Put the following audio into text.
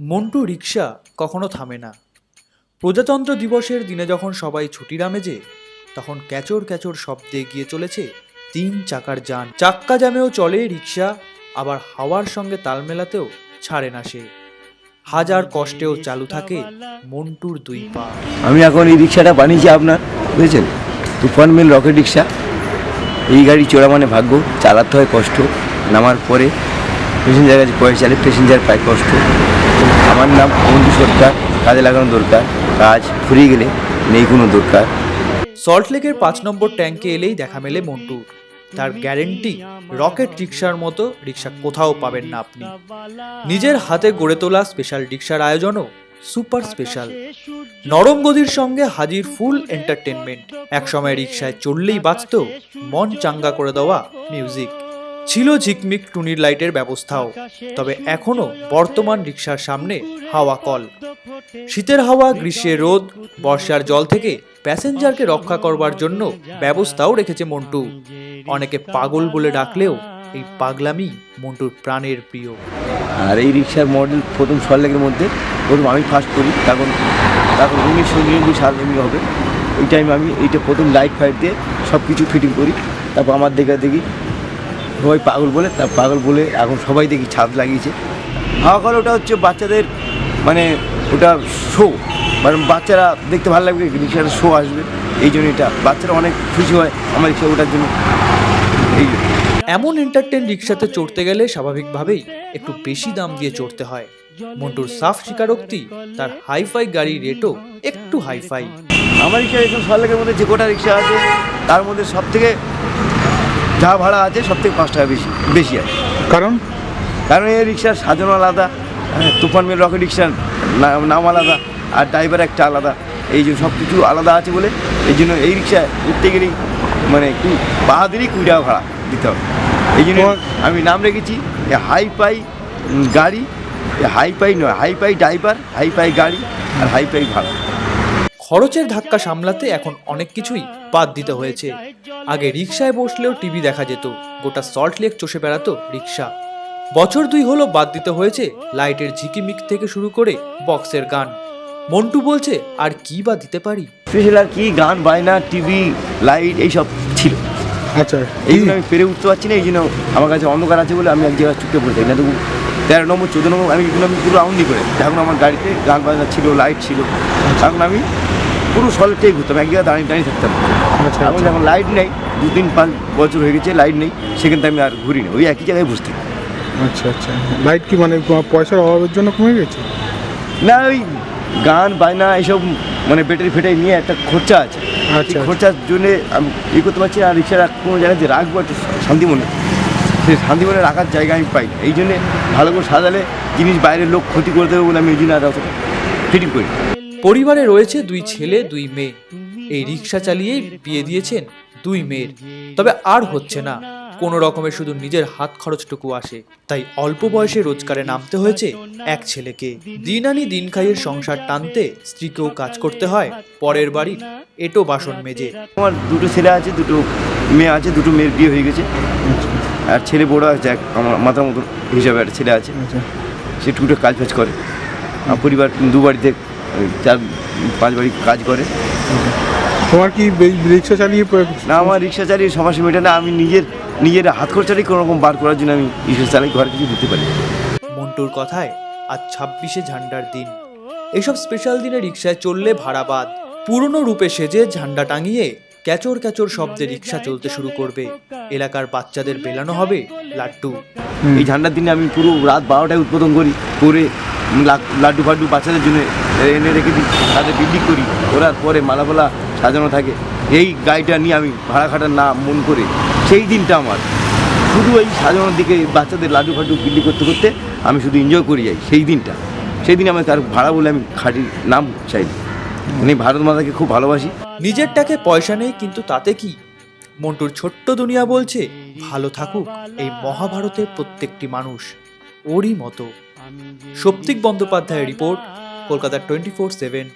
মন্টু রিক্সা কখনো থামে না। প্রজাতন্ত্র দিবসের দিনে যখন সবাই ছুটির আমেজে তখন ক্যাচর ক্যাচর শব্দে এগিয়ে চলেছে তিন চাকার যান। চাক্কা জামেও চলে রিক্সা আবার হাওয়ার সঙ্গে তাল মেলাতেও ছাড়ে না সে। হাজার কষ্টেও চালু থাকে মন্টুর দুই পা। আমি এখন এই রিক্সাটা বানিয়েছি আপনার, বুঝেছেন? তুফান মিল রকেট রিক্সা এই গাড়ি চোরা মানে ভাগ্য, চালাতে হয় কষ্ট, নামার পরে প্যাসেঞ্জার কাছে পয়সা চালে প্যাসেঞ্জার পায় কষ্ট। আমার নাম বন্ধু সরকার কাজে লাগানো দরকার, কাজ ফুরিয়ে গেলে নেই কোনো দরকার। সল্টলেকের পাঁচ নম্বর ট্যাঙ্কে এলেই দেখা মেলে মন্টুর তার গ্যারেন্টি, রকেট রিক্সার মতো রিক্সা কোথাও পাবেন না আপনি। নিজের হাতে গড়ে তোলা স্পেশাল রিক্সার আয়োজনও সুপার স্পেশাল। নরম গদির সঙ্গে হাজির ফুল এন্টারটেনমেন্ট। একসময় রিক্সায় চললেই বাঁচত, মন চাঙ্গা করে দেওয়া মিউজিক। ছিল ঝিকমিক টুনির লাইটের ব্যবস্থাও, তবে এখনও বর্তমান রিক্সার সামনে হাওয়া কল। শীতের হাওয়া গ্রীষ্মের রোদ, বর্ষার জল থেকে প্যাসেঞ্জারকে রক্ষা করবার জন্য ব্যবস্থাও রেখেছে মন্টু। অনেকে পাগল বলে ডাকলেও এই পাগলামি মন্টুর প্রাণের প্রিয়। আর এই রিক্সার মডেল প্রথম সল্লেকের মধ্যে, প্রথম আমি ফার্স্ট করি, তখন তখন উনিশশো নিরানব্বই সাল এমনি হবে। ওই টাইমে আমি এইটা প্রথম লাইট ফাইট দিয়ে সব কিছু ফিটিং করি, তারপর আমার দেখে দেখি সবাই পাগল বলে তার পাগল বলে এখন সবাই দেখি ছাদ লাগিয়েছে। হাওয়া কল ওটা হচ্ছে বাচ্চাদের মানে ওটা শো মানে বাচ্চারা দেখতে ভালো লাগবে রিক্সার শো আসবে। এই জন্য এটা বাচ্চারা অনেক খুশি হয় আমার রিক্সা ওটার জন্য। এই এমন এন্টারটেন রিক্সাতে চড়তে গেলে স্বাভাবিকভাবেই একটু বেশি দাম দিয়ে চড়তে হয়। মন্টুর সাফ স্বীকারোক্তি তার হাইফাই গাড়ির রেটও একটু হাইফাই আমার রিক্সা এখন সল্লেকের মধ্যে যে কটা রিক্সা আছে তার মধ্যে সব থেকে যা ভাড়া আছে সব থেকে পাঁচ টাকা বেশি বেশি আছে। কারণ? কারণ এই রিক্সার সাজানো আলাদা হ্যাঁ, তুফান মিল রকেট রিক্সার নাম আলাদা আর ড্রাইভার একটা আলাদা। এই যে সব কিছু আলাদা আছে বলে এই জন্য এই রিক্সা উঠতে গেলেই মানে একটু বাহাদুরই কুড়ি টাকা ভাড়া দিতে হবে। এই জন্য আমি নাম রেখেছি হাই পাই গাড়ি হাই পাই নয় হাই পাই ড্রাইভার হাই পাই গাড়ি আর হাই পাই ভাড়া। খরচের ধাক্কা সামলাতে এখন অনেক কিছুই বাদ দিতে হয়েছে। আগে রিক্সায় বসলেও টিভি দেখা যেত। গোটা সল্ট লেক চষে বেড়াতো রিক্সা বছর দুই হলো বাদ দিতে হয়েছে লাইটের ঝিকিমিক থেকে শুরু করে বক্সের গান। মন্টু বলছে আর কি বা দিতে পারি? স্পেশাল আর কি গান বায়না টিভি লাইট এইসব ছিল। আচ্ছা। এইগুলো আমি পেরে উঠতে পারছি না এই জন্য আমার কাছে অন্ধকার আছে বলে আমি এক জায়গায় চুপকে পড়ে থাকি না তবু তেরো নম্বর চোদ্দ নম্বর আমি আমি পুরো রাউন্ডই করে এখন আমার গাড়িতে গান বাজনা ছিল লাইট ছিল। এখন আমি পুরো সলিডটাই ঘুরতাম এক জায়গায় দাঁড়িয়ে দাঁড়িয়ে থাকতাম। আচ্ছা। এখন যখন লাইট নেই দু তিন পাঁচ বছর হয়ে গেছে লাইট নেই সেখান থেকে আমি আর ঘুরি না ওই একই জায়গায় বসতে আচ্ছা আচ্ছা। লাইট কি মানে পয়সার অভাবের জন্য কমে গেছে? না ওই গান বাজনা এসব মানে ব্যাটারি ফেটারি নিয়ে একটা খরচা আছে। আচ্ছা, খরচার জন্যে আমি ই করতে পারছি আর রিক্সাটা কোনো জায়গায় যে রাখব একটু শান্তি মনে সেই শান্তি মনে রাখার জায়গা আমি পাই এই জন্যে ভালো করে সাজালে জিনিস বাইরের লোক ক্ষতি করে দেবে বলে আমি এই জন্য আর অতটা ফিটিং করি। পরিবারে রয়েছে দুই ছেলে দুই মেয়ে। এই রিক্সা চালিয়েই বিয়ে দিয়েছেন দুই মেয়ের। তবে আর হচ্ছে না। কোনো রকমের শুধু নিজের হাত খরচটুকু আসে। তাই অল্প বয়সে রোজগারে নামতে হয়েছে এক ছেলেকে। দিন আনি দিন খাইয়ের সংসার টানতে স্ত্রীকেও কাজ করতে হয়। পরের বাড়ির এটো বাসন মেজে। আমার দুটো ছেলে আছে দুটো মেয়ে আছে দুটো মেয়ের বিয়ে হয়ে গেছে। আর ছেলে বড় আছে এক আমার মাথার মতো হিসাবে একটা ছেলে আছে। আচ্ছা। সে টুকটাক কাজ ফাজ করে। আমার পরিবার দু বাড়িতে চার পাঁচ বাড়ি কাজ করে। তোমার কি রিক্সা চালিয়ে না আমার রিক্সা চালিয়ে সমস্যা মেটে না আমি নিজের নিজের হাত খরচাটাই কোনো রকম বার করার জন্য আমি রিক্সা চালাই ঘরে কিছু দিতে পারি মন্টুর কথায় আজ ছাব্বিশে ঝান্ডার দিন। এসব স্পেশাল দিনে রিক্সায় চললে ভাড়া বাদ। পুরনো রূপে সেজে ঝান্ডা টাঙিয়ে ক্যাচর ক্যাচর শব্দে রিক্সা চলতে শুরু করবে। এলাকার বাচ্চাদের বেলানো হবে লাড্ডু। এই ঝান্ডার দিনে আমি পুরো রাত বারোটায় উদ্বোধন করি করে লাড্ডু ফাড্ডু বাচ্চাদের জন্য এনে রেখে দিই তাদের বিক্রি করি। ওরা পরে মালাপালা সাজানো থাকে। এই গাড়িটা নিয়ে আমি ভাড়া খাটার না মন করে। সেই দিনটা আমার। শুধু এই সাজানোর দিকে বাচ্চাদের লাড্ডু ফাড্ডু বিক্রি করতে করতে আমি শুধু এনজয় করে যাই, সেই দিনটা। সেই দিন আমি তার ভাড়া বলে আমি খাটি নাম চাই আমি ভারত মাতাকে খুব ভালোবাসি। নিজেরটাকে পয়সা নেই, কিন্তু তাতে কি? মন্টুর ছোট্ট দুনিয়া বলছে, ভালো থাকুক এই মহাভারতের প্রত্যেকটি মানুষ। ওরই মতো। সপ্তিক বন্দ্যোপাধ্যায়ের report Kolkata twenty four seven.